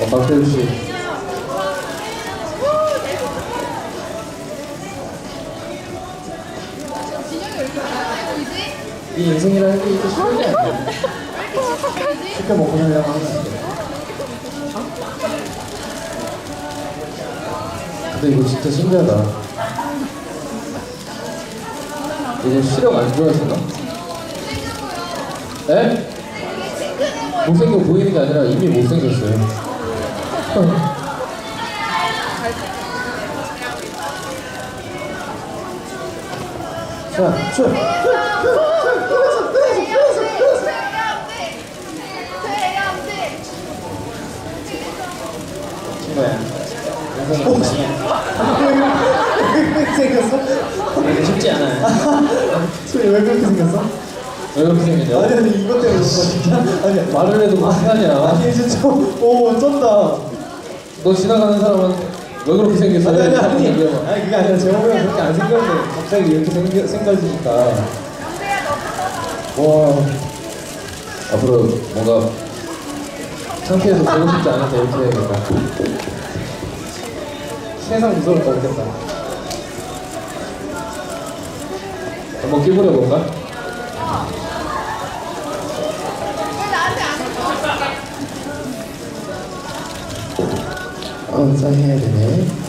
어, 박태우 씨. 이 인생이라는 게 이렇게 쉬운 게 아니야. 쉽게 먹고 살려고 하는 건데. 근데 이거 진짜 신기하다. 이제 시력 안 좋아지나? 에? 못생겨 보이는 게 아니라 이미 못생겼어요. 자, 쭉. 친구야. 인생이 아니야. 생겼어? 이게 쉽지 않아요. 아니 이것 때문에 진짜 아니 말을 해도 뭐 시간이야. 아니 진짜 오 쩐다 너 지나가는 사람은 왜 그렇게 생겼어? 아니 아니 아니. 아니 그게 아니라 제가 보면 그렇게 안 생겼는데 갑자기 이렇게 생겨, 생겨지니까 와 앞으로 뭔가 창피해서 보고 싶지 않을 때 이렇게 해야겠다. 세상 무서울 거 없겠다 한번 끼부려 볼까? 어, 짜 해야 되네